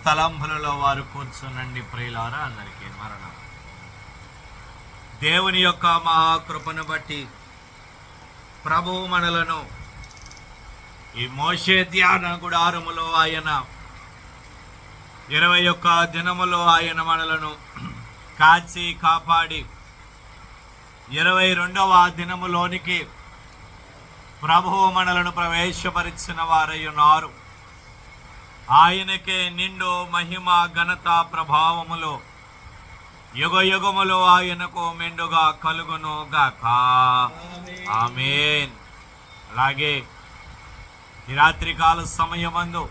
స్థలంభులలో వారు కూర్చునండి ప్రియులారా అందరికీ మరణం. దేవుని యొక్క మహాకృపను బట్టి ప్రభువు మనలను ఈ మోషే ధ్యాన గుడారములో ఆయన ఇరవై ఒక్క దినములో ఆయన మనలను కాచి కాపాడి ఇరవై రెండవ దినములోనికి ప్రభువు మనలను ప్రవేశపరిచిన వారై ఉన్నారు. ఆయనకే నిండు మహిమ ఘనత ప్రభావములో. యుగ యుగములు ఆయనకు మెండుగా కలుగును గాక ఆమెన్. అలాగే ఈ రాత్రికాల సమయమందు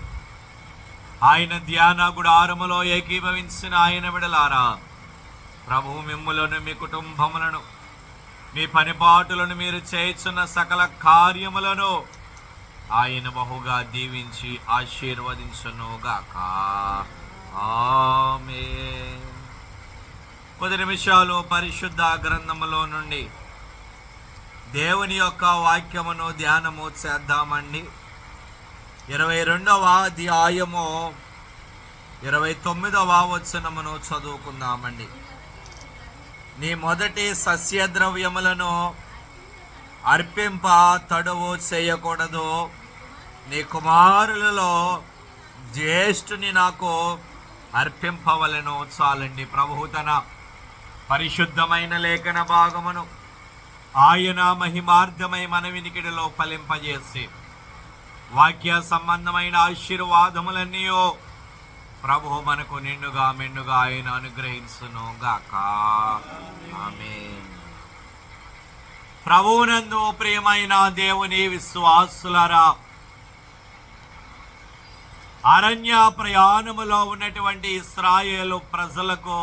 ఆయన ధ్యాన గుడారములో ఏకీభవించిన ఆయన విడలారా ప్రభువు మిమ్ములను మీ కుటుంబములను మీ పనిపాటులను మీరు చేయుచున్న సకల కార్యములను ఆయన బహుగా దీవించి ఆశీర్వదించునుగాక. ఆమె కొద్ది నిమిషాలు పరిశుద్ధ గ్రంథములో నుండి దేవుని యొక్క వాక్యమును ధ్యానము చేద్దామండి. ఇరవై రెండవ అధ్యాయము ఇరవై తొమ్మిదవ వచనమును చదువుకుందామండి. నీ మొదటి సస్యద్రవ్యములను అర్పింప తడువు చేయకూడదు. నీ కుమారులలో జ్యేష్ఠుని నాకు అర్పింపవలను చాలండి ప్రభువు తన పరిశుద్ధమైన లేఖన భాగమును. ఆయన మహిమార్థమై మన వినికిడిలో ఫలింపజేసి వాక్య సంబంధమైన ఆశీర్వాదములన్నీ ప్రభు మనకు నిండుగా మెండుగా ఆయన అనుగ్రహించును గాక. ఆమేన్. ప్రభువునందు ప్రియమైన దేవుని విశ్వాసులరా అరణ్య ప్రయాణములో ఉన్నటువంటి ఇస్రాయేలు ప్రజలకు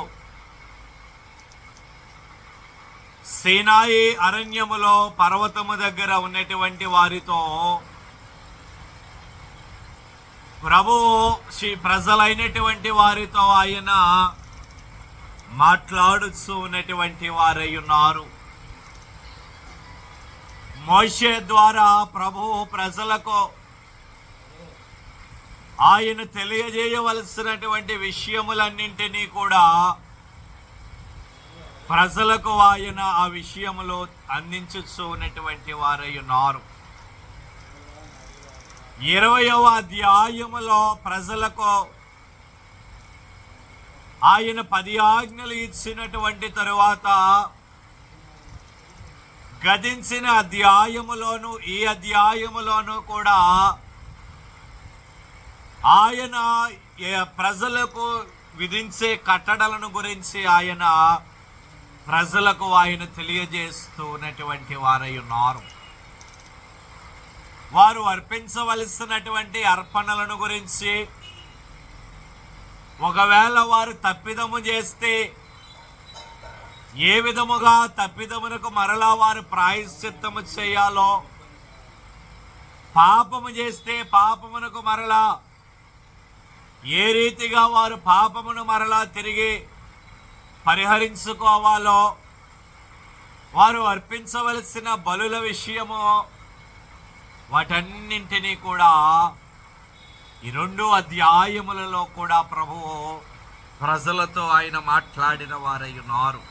సేనాయి అరణ్యములో పర్వతము దగ్గర ఉన్నటువంటి వారితో ప్రభు శ్రీ ప్రజలైనటువంటి వారితో ఆయన మాట్లాడుతూ ఉన్నటువంటి వారై ఉన్నారు. మోషే ద్వారా ప్రభు ప్రజలకు ఆయన తెలియజేయవలసినటువంటి విషయములన్నింటినీ కూడా ప్రజలకు ఆయన ఆ విషయములో అందించున్నటువంటి వారై ఉన్నారు. ఇరవయవ అధ్యాయములో ప్రజలకు ఆయన పది ఆజ్ఞలు ఇచ్చినటువంటి తరువాత గదించిన అధ్యాయములోను ఈ అధ్యాయములోను కూడా ఆయన ప్రజలకు విధించే కట్టడలను గురించి ఆయన ప్రజలకు ఆయన తెలియజేస్తున్నటువంటి వారై ఉన్నారు. వారు అర్పించవలసినటువంటి అర్పణలను గురించి ఒకవేళ వారు తప్పిదము చేస్తే ఏ విధముగా తప్పిదమునకు మరలా వారు ప్రాయశ్చిత్తము చేయాలో పాపము చేస్తే పాపమునకు మరలా ఏ రీతిగా వారు పాపమును మరలా తిరిగి పరిహరించుకోవాలో వారు అర్పించవలసిన బలుల విషయము వాటన్నింటినీ కూడా ఈ రెండు అధ్యాయములలో కూడా ప్రభువు ప్రజలతో ఆయన మాట్లాడిన వారై ఉన్నారు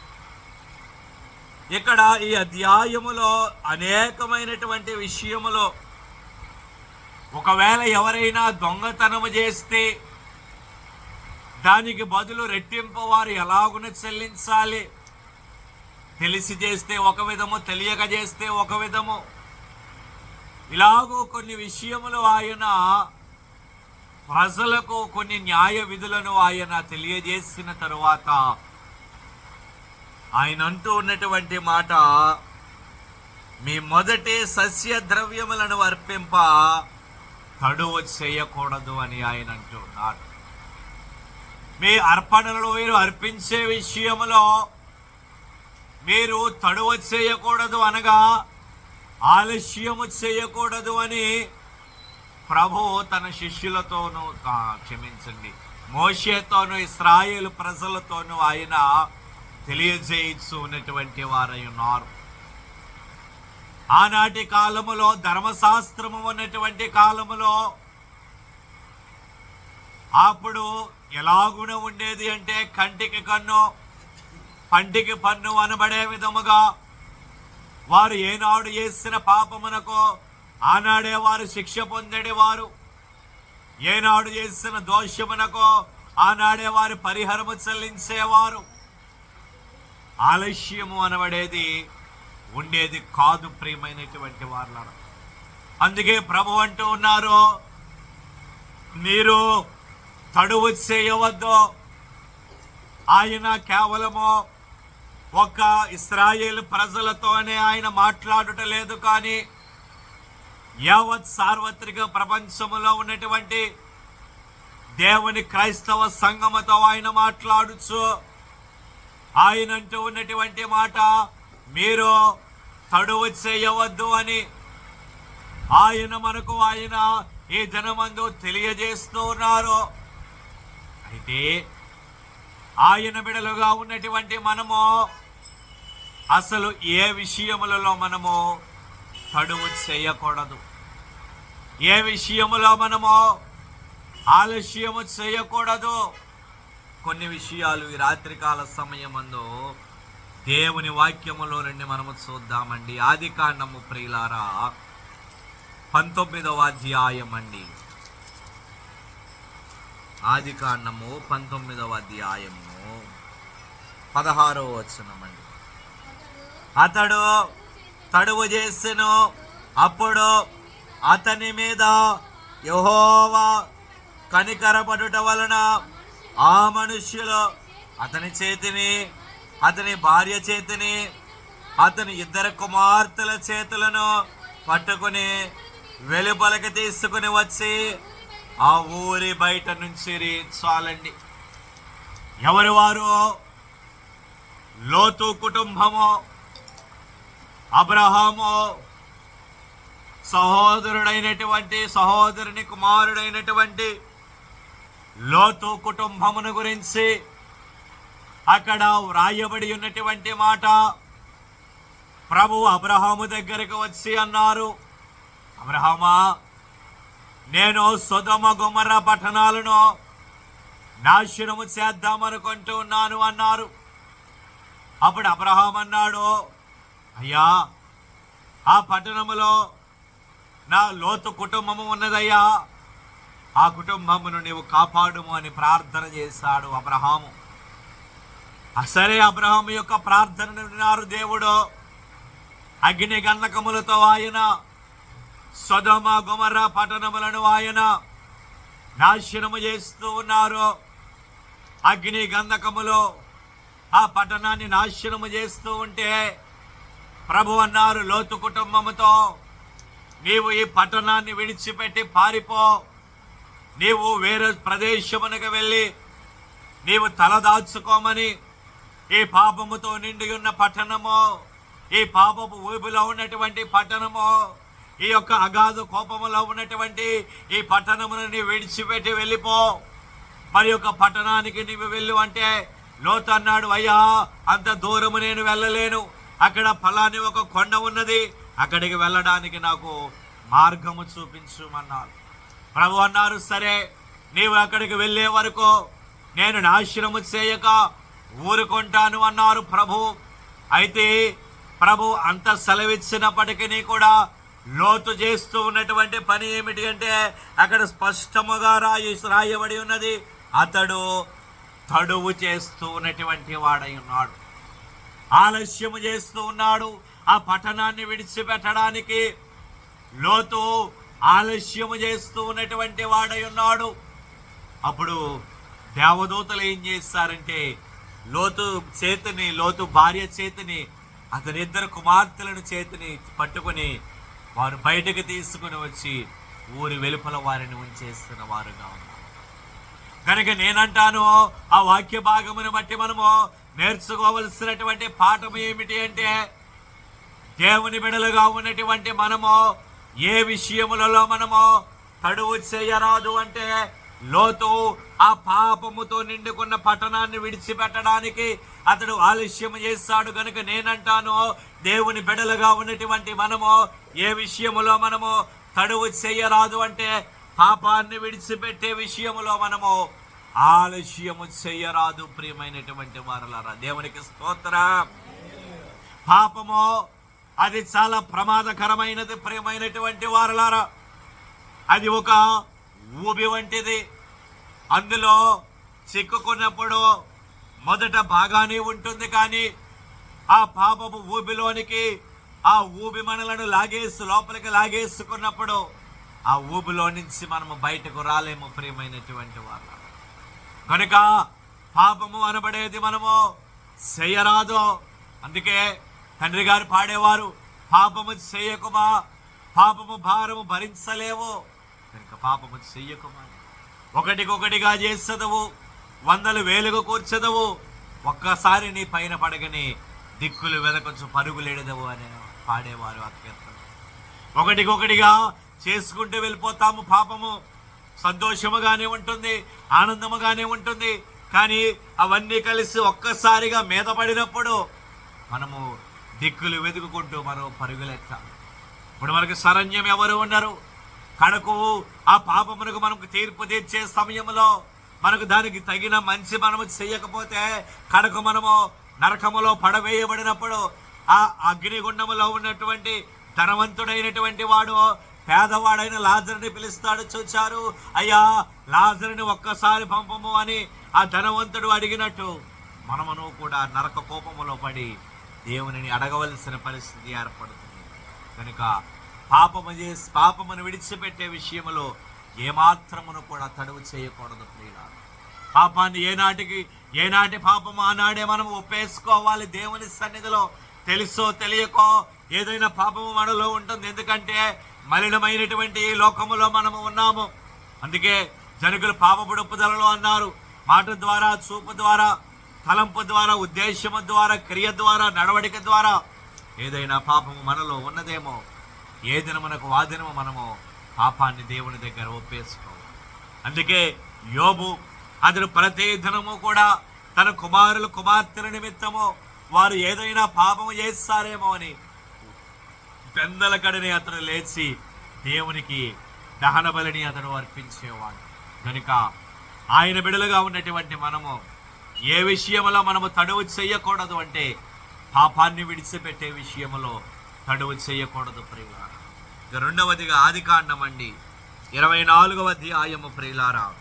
ఇక్కడ ఈ అధ్యాయములో అనేకమైనటువంటి విషయములో. ఒకవేళ ఎవరైనా దొంగతనము చేస్తే దానికి బదులు రెట్టింపు వారు ఎలాగున చెల్లించాలి? తెలిసి చేస్తే ఒక విధము తెలియక చేస్తే ఒక విధము. ఇలాగూ కొన్ని విషయములు ఆయన ప్రజలకు కొన్ని న్యాయ విధులను ఆయన తెలియజేసిన తరువాత ఆయన అంటూ ఉన్నటువంటి మాట మీ మొదటి సస్య ద్రవ్యములను అర్పింప తడువు చేయకూడదు అని ఆయన అంటున్నాడు మీ అర్పణలు మీరు అర్పించే విషయంలో మీరు తడువ చేయకూడదు అనగా ఆలస్యము చేయకూడదు అని ప్రభు తన శిష్యులతోనూ క్షమించండి. మోషేతోనూ ఇస్రాయేల్ ప్రజలతోనూ ఆయన తెలియజేయచ్చు ఉన్నటువంటి వారై ఉన్నారు. ఆనాటి కాలములో ధర్మశాస్త్రము ఉన్నటువంటి కాలములో అప్పుడు ఎలాగున ఉండేది అంటే కంటికి కన్ను పంటికి పన్ను అనబడే విధముగా వారు ఏనాడు చేసిన పాపమునకో ఆనాడే వారు శిక్ష పొందేవారు ఏనాడు చేసిన దోషమునకో ఆనాడే వారి పరిహారము చెల్లించేవారు. ఆలస్యము అనబడేది ఉండేది కాదు ప్రియమైనటువంటి వారు అందుకే ప్రభు అంటూ ఉన్నారు మీరు తడువు చేయవద్దు. ఆయన కేవలము ఒక ఇస్రాయేల్ ప్రజలతోనే ఆయన మాట్లాడుట లేదు కానీ యావత్ సార్వత్రిక ప్రపంచంలో ఉన్నటువంటి దేవుని క్రైస్తవ సంఘముతో ఆయన మాట్లాడుచు. ఆయన అంటూ ఉన్నటువంటి మాట మీరు తడువు చేయవద్దు అని ఆయన మనకు ఆయన ఈ జనమందు తెలియజేస్తూ ఉన్నారు. అయితే ఆయన బిడలుగా ఉన్నటువంటి మనము అసలు ఏ విషయములలో మనము తడువు చేయకూడదు? ఏ విషయములో మనము ఆలస్యము చేయకూడదు? కొన్ని విషయాలు ఈ రాత్రికాల సమయమందు దేవుని వాక్యములో నుండి మనము చూద్దామండి. ఆది కాండము ప్రియులారా పంతొమ్మిదవ అధ్యాయం అండి ఆది కాండము పంతొమ్మిదవ అధ్యాయము. పదహారవ వచనమండి. అతడు తడువు చేసెను. అప్పుడు అతని మీద యహోవా కనికరపడుట వలన ఆ మనుష్యులు అతని చేతిని అతని భార్య చేతిని అతని ఇద్దరు కుమార్తెల చేతులను పట్టుకుని వెలుపలకి తీసుకుని వచ్చి ఆ ఊరి బయట నుంచి చాలండి ఎవరి వారు? లోతు కుటుంబము? అబ్రహాము? సహోదరుడైనటువంటి సహోదరుని కుమారుడైనటువంటి లోతు కుటుంబమును గురించి అక్కడ వ్రాయబడి ఉన్నటువంటి మాట ప్రభు అబ్రహాము దగ్గరకు వచ్చి అన్నారు అబ్రహామా నేను సుధమ గుమర పట్టణాలను నాశనము చేద్దామనుకుంటూ ఉన్నాను అన్నారు. అప్పుడు అబ్రహాం అన్నాడు అయ్యా ఆ పట్టణములో నా లోతు కుటుంబము ఉన్నదయ్యా ఆ కుటుంబమును నీవు కాపాడుము అని ప్రార్థన చేశాడు అబ్రహాము. అసలే సరే అబ్రహాము యొక్క ప్రార్థనను విన్నారు దేవుడు. అగ్ని గంధకములతో ఆయన సదమ గుమర పట్టణములను ఆయన నాశనము చేస్తూ ఉన్నారు. అగ్ని గంధకములో ఆ పట్టణాన్ని నాశనము చేస్తూ ఉంటే ప్రభు అన్నారు లోతు కుటుంబముతో నీవు ఈ పట్టణాన్ని విడిచిపెట్టి పారిపో. నీవు వేరే ప్రదేశమునకు వెళ్ళి నీవు తలదాచుకోమని ఈ పాపముతో నిండి ఉన్న పట్టణము ఈ పాపపు ఊపిలో ఉన్నటువంటి పట్టణము ఈ యొక్క అగాధ కోపములో ఉన్నటువంటి ఈ పట్టణమును నీవు విడిచిపెట్టి వెళ్ళిపో. మరి యొక్క పట్టణానికి నీవు వెళ్ళు అంటే లోతు అన్నాడు అయ్యా అంత దూరము నేను వెళ్ళలేను. అక్కడ ఫలాని ఒక కొండ ఉన్నది. అక్కడికి వెళ్ళడానికి నాకు మార్గము చూపించుమన్నారు ప్రభు అన్నారు సరే నీవు అక్కడికి వెళ్ళే వరకు నేను నాశనము చేయక ఊరుకుంటాను అన్నారు ప్రభు. అయితే ప్రభు అంత సెలవిచ్చినప్పటికీ కూడా లోతు చేస్తూ ఉన్నటువంటి పని ఏమిటి అంటే అక్కడ స్పష్టముగా రాయి రాయబడి ఉన్నది. అతడు తడువు చేస్తూ ఉన్నటువంటి వాడై ఉన్నాడు. ఆలస్యము చేస్తూ ఉన్నాడు. ఆ పట్టణాన్ని విడిచిపెట్టడానికి లోతు ఆలస్యము చేస్తూ ఉన్నటువంటి వాడై ఉన్నాడు. అప్పుడు దేవదూతలు ఏం చేస్తారంటే లోతు చేతిని లోతు భార్య చేతిని అతనిద్దరు కుమార్తెలను చేతిని పట్టుకొని వారు బయటకు తీసుకుని వచ్చి ఊరి వెలుపల వారిని ఉంచేస్తున్న వారుగా ఉన్నారు. కనుక నేనంటాను ఆ వాక్య భాగమును బట్టి మనము నేర్చుకోవలసినటువంటి పాఠం ఏమిటి అంటే దేవుని బిడలుగా ఉన్నటువంటి మనము ఏ విషయములలో మనము తడువు చేయరాదు అంటే లోతు ఆ పాపముతో నిండుకున్న పట్టణాన్ని విడిచిపెట్టడానికి అతడు ఆలస్యం చేస్తాడు కనుక నేనంటాను దేవుని బిడలుగా ఉన్నటువంటి మనము ఏ విషయములో మనము తడువు చేయరాదు అంటే పాపాన్ని విడిచిపెట్టే విషయములో మనము ఆలస్యము చేయరాదు ప్రియమైనటువంటి వారలారా. దేవునికి స్తోత్ర. పాపము అది చాలా ప్రమాదకరమైనది ప్రియమైనటువంటి వారలారా. అది ఒక ఊబి వంటిది. అందులో చిక్కుకున్నప్పుడు మొదట బాగానే ఉంటుంది కానీ ఆ పాపపు ఊబిలోనికి ఆ ఊబి మనలను లాగేసి లోపలికి లాగేసుకున్నప్పుడు ఆ ఊబిలో నుంచి మనము బయటకు రాలేము ప్రియమైనటువంటి వాళ్ళ కనుక పాపము అనబడేది మనము చేయరాదు. అందుకే తండ్రి గారు పాడేవారు పాపము చేయకుమా? పాపము భారము భరించలేవు. కనుక పాపము చెయ్యకుమారి. ఒకటికొకటిగా చేసదవు వందలు వేలుగా కూర్చదవు ఒక్కసారి నీ పైన పడగని దిక్కులు వెనకొచ్చు పరుగులేడదవు అని పాడేవారు ఆ కీర్తన ఒకటికొకటిగా చేసుకుంటూ వెళ్ళిపోతాము పాపము. సంతోషముగానే ఉంటుంది ఆనందముగానే ఉంటుంది కానీ అవన్నీ కలిసి ఒక్కసారిగా మీద పడినప్పుడు మనము దిక్కులు వెతుకుంటూ మనం పరుగులెట్టాలి ఇప్పుడు మనకు శరణ్యం ఎవరు ఉన్నారు? కడకు. ఆ పాపమునకు మనకు తీర్పు తీర్చే సమయంలో మనకు దానికి తగిన మంచి మనము చేయకపోతే కడకు మనము నరకములో పడవేయబడినప్పుడు ఆ అగ్నిగుండములో ఉన్నటువంటి ధనవంతుడైనటువంటి వాడు పేదవాడైన లాజర్ని పిలుస్తాడు. చూచారు? అయ్యా లాజరుని ఒక్కసారి పంపము అని ఆ ధనవంతుడు అడిగినట్టు మనమును కూడా నరక కోపములో పడి దేవునిని అడగవలసిన పరిస్థితి ఏర్పడుతుంది. కనుక పాపము చేసి పాపమును విడిచిపెట్టే విషయంలో ఏమాత్రమును కూడా తడువు చేయకూడదు ప్రియుల పాపాన్ని ఏనాటికి ఏనాటి పాపము ఆనాడే మనం ఒప్పేసుకోవాలి. దేవుని సన్నిధిలో తెలుసో తెలియకో ఏదైనా పాపము మనలో ఉంటుంది. ఎందుకంటే మలినమైనటువంటి ఈ లోకములో మనము ఉన్నాము. అందుకే జనుకులు పాపపుడుపుదలలో అన్నారు. మాట ద్వారా చూపు ద్వారా తలంపు ద్వారా ఉద్దేశము ద్వారా క్రియ ద్వారా నడవడిక ద్వారా ఏదైనా పాపము మనలో ఉన్నదేమో ఏ దినమునకు ఆ దినము మనము పాపాన్ని దేవుని దగ్గర ఒప్పేసుకోవాలి. అందుకే యోబు అతను ప్రతి దినము కూడా తన కుమారులు కుమార్తెల నిమిత్తము వారు ఏదైనా పాపము చేస్తారేమో అని పెందల కడని అతడు లేచి దేవునికి దహన బలిని అతడు అర్పించేవాడు. కనుక ఆయన బిడలుగా ఉన్నటువంటి మనము ఏ విషయంలో మనము తడువు చేయకూడదు అంటే పాపాన్ని విడిచిపెట్టే విషయంలో తడువు చేయకూడదు ప్రియులారా. ఇక రెండవదిగా ఆది కాండం అండి. ఇరవై నాలుగవ అధ్యాయము ప్రియులారా.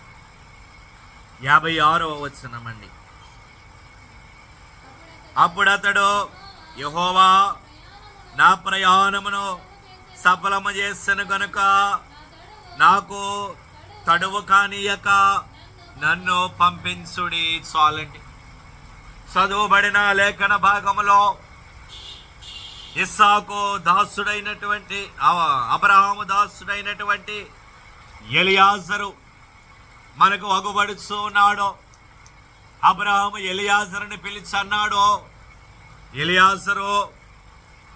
యాభై ఆరవ వచనమండి అప్పుడతడు యహోవా నా ప్రయాణమును సఫలము చేసను గనుక నాకు తడువు కానీయక నన్ను పంపించుడి చాలండి. చదువుబడిన లేఖన భాగములో ఇస్సాకు దాసుడైనటువంటి అవ- అబ్రహాము దాసుడైనటువంటి ఎలియాజరు మనకు అగుబడుచు ఉన్నాడు. అబ్రహాము ఎలియాజరుని పిలిచి అన్నాడు ఎలియాజరు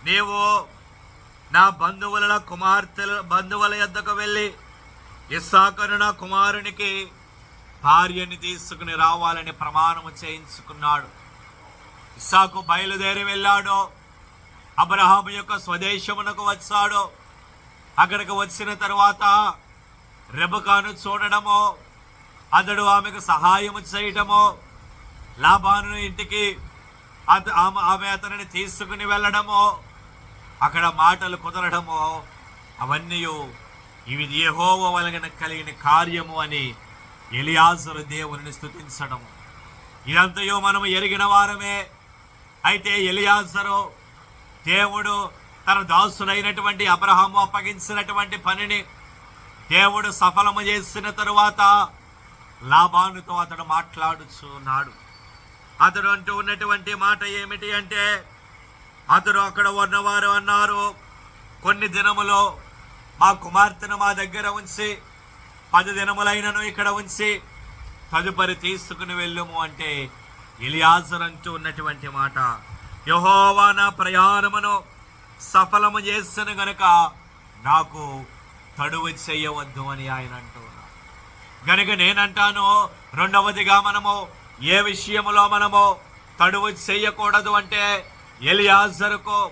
నీవు నా బంధువుల కుమార్తెల బంధువుల యొద్దకు వెళ్ళి ఇస్సాకను నా కుమారునికి భార్యని తీసుకుని రావాలని ప్రమాణము చేయించుకున్నాడు. ఇస్సాకు బయలుదేరి వెళ్ళాడో. అబ్రహాం యొక్క స్వదేశమునకు వచ్చాడో. అక్కడికి వచ్చిన తర్వాత రెబకాను చూడడమో అతడు ఆమెకు సహాయము చేయడమో లాభాను ఇంటికి అత ఆమె ఆమె అతనిని తీసుకుని వెళ్ళడమో అక్కడ మాటలు కుదరడమో అవన్నీ ఇవి దేహోవ వలన కలిగిన కార్యము అని ఎలియాజరు దేవుని స్థుతించడము ఇదంతయో మనము ఎరిగిన వారమే. అయితే ఎలియాజరు దేవుడు తన దాసుడైనటువంటి అబ్రహాము అప్పగించినటువంటి పనిని దేవుడు సఫలము చేసిన తరువాత లాభానుతో అతడు మాట్లాడుచున్నాడు. అతడు అంటూ ఉన్నటువంటి మాట ఏమిటి అంటే అతడు అక్కడ ఉన్నవారు అన్నారు కొన్ని దినములో మా కుమార్తెను మా దగ్గర ఉంచి పది దినములైనను ఇక్కడ ఉంచి తదుపరి తీసుకుని వెళ్ళుము అంటే ఇలియాజర్ అంటూ ఉన్నటువంటి మాట. యహోవా నా ప్రయాణమును సఫలము చేస్తున్న గనుక నాకు తడువు చేయవద్దు అని ఆయన అంటున్నాను ఉన్నారు గనుక నేనంటాను రెండవదిగా మనము ఏ విషయములో మనము తడువు చేయకూడదు అంటే ఎలియాజరుకు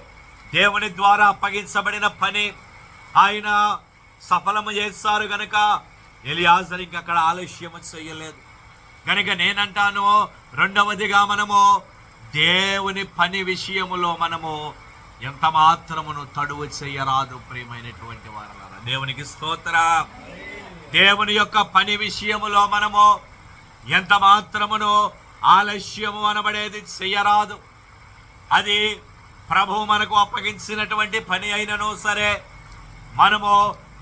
దేవుని ద్వారా అప్పగించబడిన పని. ఆయన సఫలము చేస్తారు గనుక ఎలియాజర్ ఇంకక్కడ ఆలస్యము చేయలేదు. కనుక నేనంటాను రెండవదిగా మనము దేవుని పని విషయములో మనము ఎంత మాత్రమును తడువు చేయరాదు ప్రియమైనటువంటి వారలారా. దేవునికి స్తోత్ర. దేవుని యొక్క పని విషయములో మనము ఎంత మాత్రమును ఆలస్యము అనబడేది చెయ్యరాదు అది ప్రభు మనకు అప్పగించినటువంటి పని అయినను సరే మనము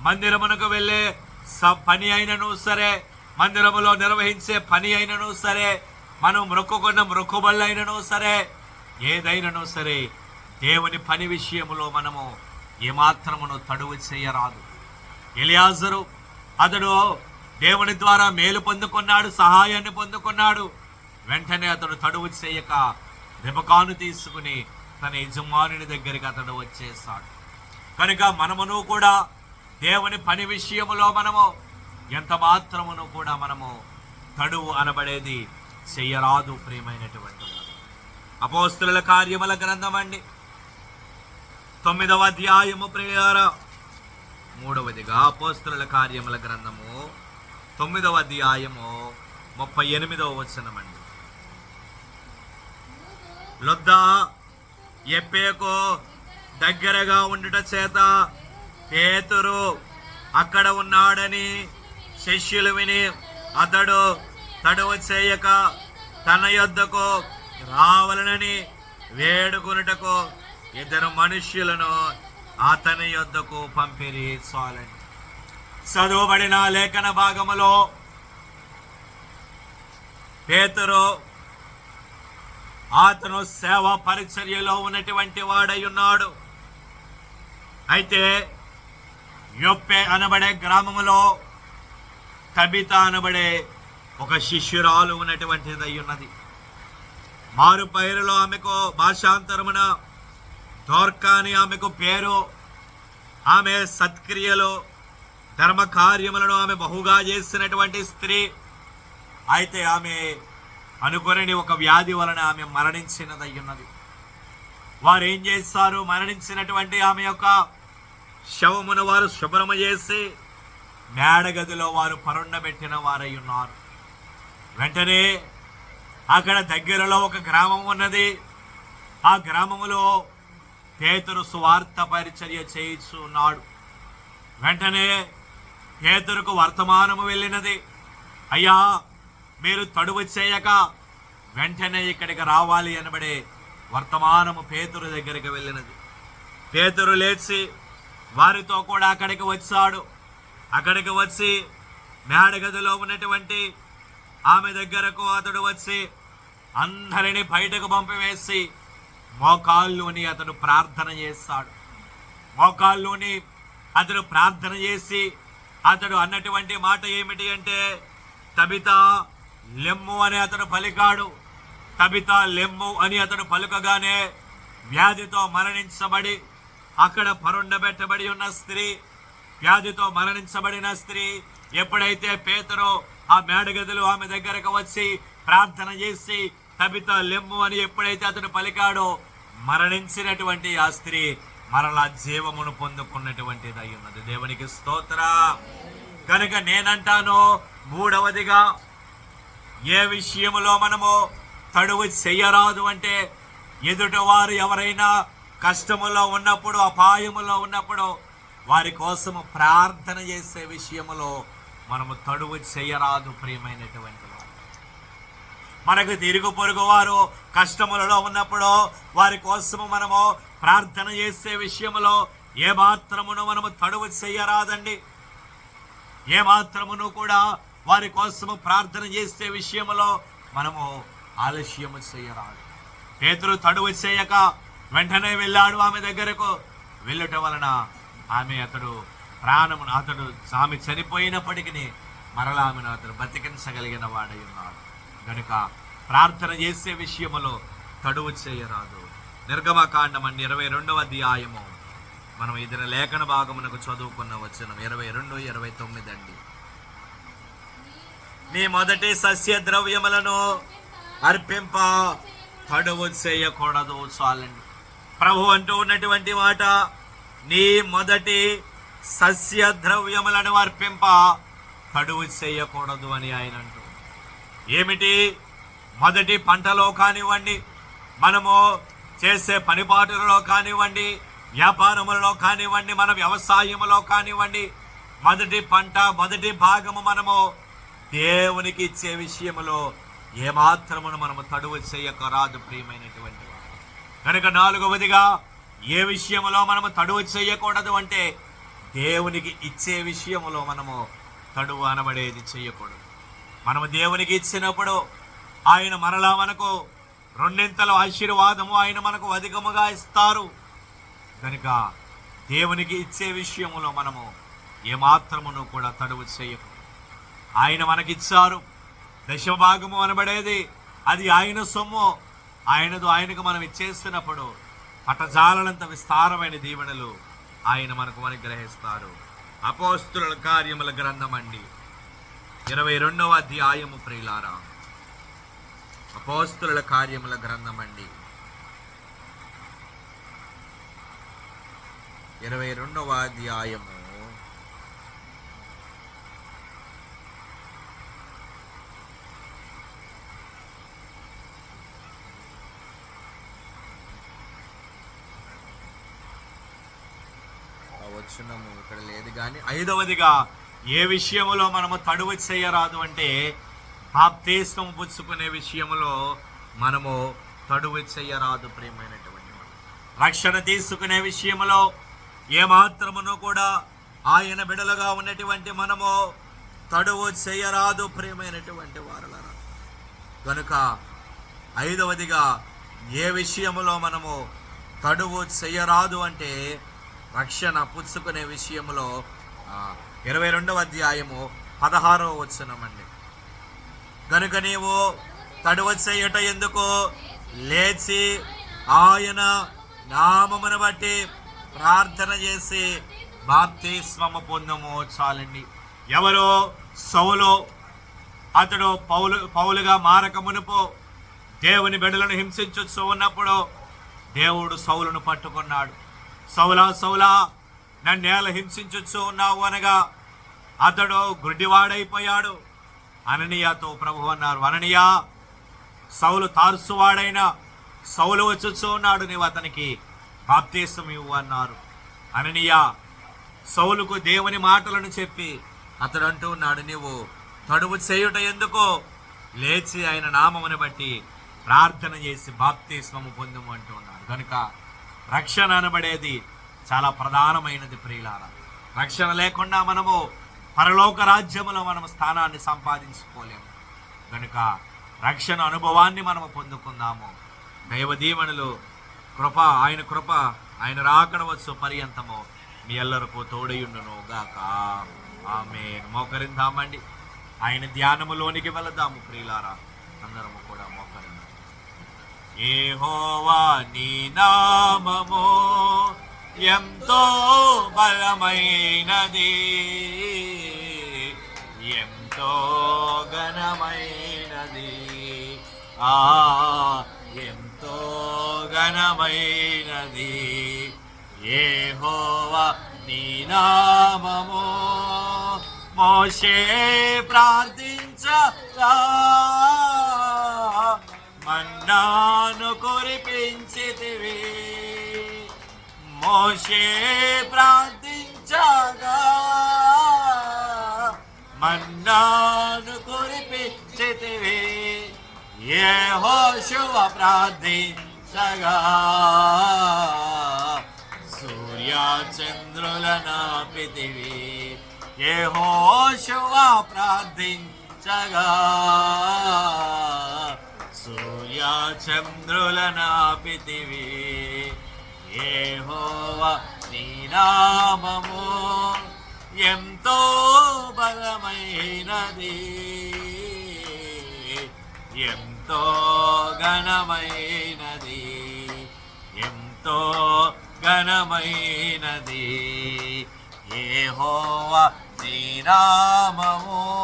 మందిరమునకు వెళ్ళే స- పని అయినను సరే మందిరములో నిర్వహించే పని అయినను సరే మనం మొక్కుకున్న మొక్కుబళ్ళైనను సరే ఏదైనను సరే దేవుని పని విషయములో మనము ఏమాత్రమును తడువు చేయరాదు. ఎలియాజరు అతడు దేవుని ద్వారా మేలు పొందుకున్నాడు సహాయాన్ని పొందుకున్నాడు. వెంటనే అతడు తడువు చేయక రిబకాను తీసుకుని తన యజమానుని దగ్గరికి అతడు వచ్చేసాడు కనుక మనమును కూడా దేవుని పని విషయములో మనము ఎంత మాత్రమును కూడా మనము తడువు అనబడేది చెయ్యరాదు ప్రియమైనటువంటి అపోస్తుల కార్యముల గ్రంథం అండి. తొమ్మిదవ అధ్యాయము ప్రియార మూడవదిగా అపోస్తుల కార్యముల గ్రంథము తొమ్మిదవ అధ్యాయము ముప్పై ఎనిమిదవ వచనమండి లొద్ద ఎప్పేకో దగ్గరగా ఉండుట చేత పేతురు అక్కడ ఉన్నాడని శిష్యులు విని అతడు తడువు చేయక తన యొద్దకు రావాలనని వేడుకొనుటకు ఇద్దరు మనుష్యులను అతని యొద్దకు పంపిరి చాలండి. చదువుబడిన లేఖన భాగములో పేతురు అతను సేవా పరిచర్యలో ఉన్నటువంటి వాడై ఉన్నాడు. అయితే యొప్పే అనబడే గ్రామములో కబిత అనబడే ఒక శిష్యురాలు ఉన్నటువంటిది అయ్యున్నది మారు పైరులో ఆమెకు భాషాంతరమున దోర్కాని ఆమెకు పేరు. ఆమె సత్క్రియలు ధర్మ కార్యములను ఆమె బహుగా చేసినటువంటి స్త్రీ. అయితే ఆమె అనుకొనని ఒక వ్యాధి వలన ఆమె మరణించినదై వారు ఏం చేస్తారు? మరణించినటువంటి ఆమె యొక్క శవమును వారు శుభ్రమ చేసి మేడగదిలో వారు పరుండబెట్టిన వారై ఉన్నారు. వెంటనే అక్కడ దగ్గరలో ఒక గ్రామం ఉన్నది. ఆ గ్రామములో పేతురు సువార్త పరిచర్య చేయిస్తున్నాడు. వెంటనే పేతురుకు వర్తమానము వెళ్ళినది. అయ్యా మీరు తడువు చేయక వెంటనే ఇక్కడికి రావాలి అనబడే వర్తమానము పేతురు దగ్గరికి వెళ్ళినది. పేతురు లేచి వారితో కూడా అక్కడికి వచ్చాడు. అక్కడికి వచ్చి మేడగదిలో ఉన్నటువంటి ఆమె దగ్గరకు అతడు వచ్చి అందరిని బయటకు పంపివేసి మోకాల్లోని అతడు ప్రార్థన చేస్తాడు. మోకాల్లోని అతడు ప్రార్థన చేసి అతడు అన్నటువంటి మాట ఏమిటి అంటే తబిత లెమ్ము అని అతడు పలికాడు. తబిత లెమ్ము అని అతను పలుకగానే వ్యాధితో మరణించబడి అక్కడ పరుండబెట్టబడి ఉన్న స్త్రీ వ్యాధితో మరణించబడిన స్త్రీ ఎప్పుడైతే పేతరో ఆ మేడగదులు ఆమె దగ్గరకు వచ్చి ప్రార్థన చేసి తబిత లెమ్ము అని ఎప్పుడైతే అతను పలికాడో మరణించినటువంటి ఆ స్త్రీ మరలా జీవమును పొందుకున్నటువంటిది అయి ఉన్నది. దేవునికి స్తోత్ర. కనుక నేనంటాను మూడవదిగా ఏ విషయములో మనము తడువు చెయ్యరాదు అంటే ఎదుటవారు ఎవరైనా కష్టములో ఉన్నప్పుడు అపాయములో ఉన్నప్పుడు వారి కోసము ప్రార్థన చేసే విషయములో మనము తడువు చేయరాదు ప్రియమైనటువంటి వారు. మనకు తిరుగు పొరుగు వారు కష్టములలో ఉన్నప్పుడు వారి కోసము మనము ప్రార్థన చేసే విషయములో ఏ మాత్రమును మనము తడువు చేయరాదండి. ఏ మాత్రమును కూడా వారి కోసము ప్రార్థన చేసే విషయములో మనము ఆలస్యము చేయరాదు. పేతులు తడువు చేయక వెంటనే వెళ్ళాడు ఆమె దగ్గరకు. వెళ్ళటం వలన ఆమె అతడు ప్రాణమును అతడు ఆమె చనిపోయినప్పటికీ మరలా ఆమెను అతడు బతికించగలిగిన వాడై ఉన్నాడు. గనుక ప్రార్థన చేసే విషయములో తడువు చేయరాదు. నిర్గమకాండం అండి ఇరవై రెండవ అధ్యాయము. మనం ఇతర లేఖన భాగమునకు చదువుకున్న వచ్చిన ఇరవై రెండు ఇరవై తొమ్మిది అండి. నీ మొదటి సస్య ద్రవ్యములను అర్పింప తడువు చేయకూడదు చాలండి. ప్రభు అంటూ ఉన్నటువంటి మాట నీ మొదటి సస్య ద్రవ్యములను అర్పింప తడువు చేయకూడదు అని ఆయన అంటూ ఏమిటి మొదటి పంటలో కానివ్వండి మనము చేసే పనిపాటులలో కానివ్వండి వ్యాపారములలో కానివ్వండి మన వ్యవసాయములో కానివ్వండి మొదటి పంట మొదటి భాగము మనము దేవునికి ఇచ్చే విషయములో ఏమాత్రమును మనము తడువు చేయక రాదు ప్రియమైనటువంటి వారు. కనుక నాలుగవదిగా ఏ విషయంలో మనము తడువు చేయకూడదు అంటే దేవునికి ఇచ్చే విషయంలో మనము తడువు అనబడేది చేయకూడదు. మనము దేవునికి ఇచ్చినప్పుడు ఆయన మరలా మనకు రెండింతల ఆశీర్వాదము ఆయన మనకు అధికముగా ఇస్తారు. కనుక దేవునికి ఇచ్చే విషయంలో మనము ఏమాత్రమును కూడా తడువు చేయకు ఆయన మనకిచ్చారు. దశభాగము అనబడేది. అది ఆయన సొమ్ము. ఆయనదు ఆయనకు మనం ఇచ్చేస్తున్నప్పుడు పటజాలనంత విస్తారమైన దీవెనలు ఆయన మనకు అనుగ్రహిస్తారు. అపోస్తుల కార్యముల గ్రంథం అండి ఇరవై రెండవ అధ్యాయము ప్రియులారా. అపోస్తుల కార్యముల గ్రంథం అండి ఇరవై రెండవ అధ్యాయము. ఆ ఇక్కడ లేదు కానీ ఐదవదిగా ఏ విషయములో మనము తడువు చేయరాదు అంటే బాప్తీస్వం పుచ్చుకునే విషయంలో మనము తడువు చేయరాదు ప్రియమైనటువంటి రక్షణ తీసుకునే విషయములో ఏమాత్రమును కూడా ఆయన బిడలుగా ఉన్నటువంటి మనము తడువు చేయరాదు ప్రియమైనటువంటి వారుల కనుక ఐదవదిగా ఏ విషయములో మనము తడువు చేయరాదు అంటే రక్షణ పుచ్చుకునే విషయంలో ఇరవై రెండవ అధ్యాయము పదహారవ వచనమండి. కనుక నీవు తడువ చేయట ఎందుకు? లేచి ఆయన నామమును బట్టి ప్రార్థన చేసి బాప్తిస్మము పొందము చాలండి. ఎవరో సౌలో అతడు పౌలు పౌలుగా మారక మునుపు దేవుని బిడ్డలను హింసించొచ్చు ఉన్నప్పుడు దేవుడు సౌలను పట్టుకున్నాడు. సౌలా సౌలా నన్నేల హింసించొచ్చు ఉన్నావు అనగా అతడు గుడ్డివాడైపోయాడు. అననీయాతో ప్రభు అన్నారు అననీయా సౌలు తారుసువాడైన సౌలు వచ్చుచూ ఉన్నాడు నీవు అతనికి బాప్తీసం ఇవ్వు అన్నారు. అననీయ సౌలుకు దేవుని మాటలను చెప్పి అతడు అంటూ ఉన్నాడు నీవు తడువు చేయుట ఎందుకో? లేచి ఆయన నామమును బట్టి ప్రార్థన చేసి బాప్తీస్మము పొందము అంటూ ఉన్నాడు. కనుక రక్షణ అనబడేది చాలా ప్రధానమైనది ప్రియులార. రక్షణ లేకుండా మనము పరలోక రాజ్యములో మనము స్థానాన్ని సంపాదించుకోలేము. కనుక రక్షణ అనుభవాన్ని మనము పొందుకుందాము. దైవ దీవెనలు కృప ఆయన కృప ఆయన రాకడ వచ్చు పర్యంతము మీ ఎల్లరకు తోడయుండును గాక. ఆమె మోకరిందామండి. ఆయన ధ్యానములోనికి వెళదాము ప్రియులారా. అందరము కూడా మోకరిందాం ఏహోవా నీ నామము ఎంతో బలమైనది. ఎంతో ఘనమైనది. ఆ ఎంతో ఘనమైనది. ఏహోవా నీ నామము. మోషే ప్రార్థించరా. మన్నాను కురిపించితివి. మోషే ప్రార్థించగా. మన్నాను కురిపించితివి. ఏ హోషువ ప్రార్థించగా. సూర్య చంద్రుల నాపితివి ఏ హోషువ ప్రార్థించగా. సూర్య చంద్రుల ఏ హోవా నీ నామము ఎంతో బలమైనది. ఎంతో ఘనమైనది. ఎంతో ఘనమైనది. ఏ హోవా నీ నామము.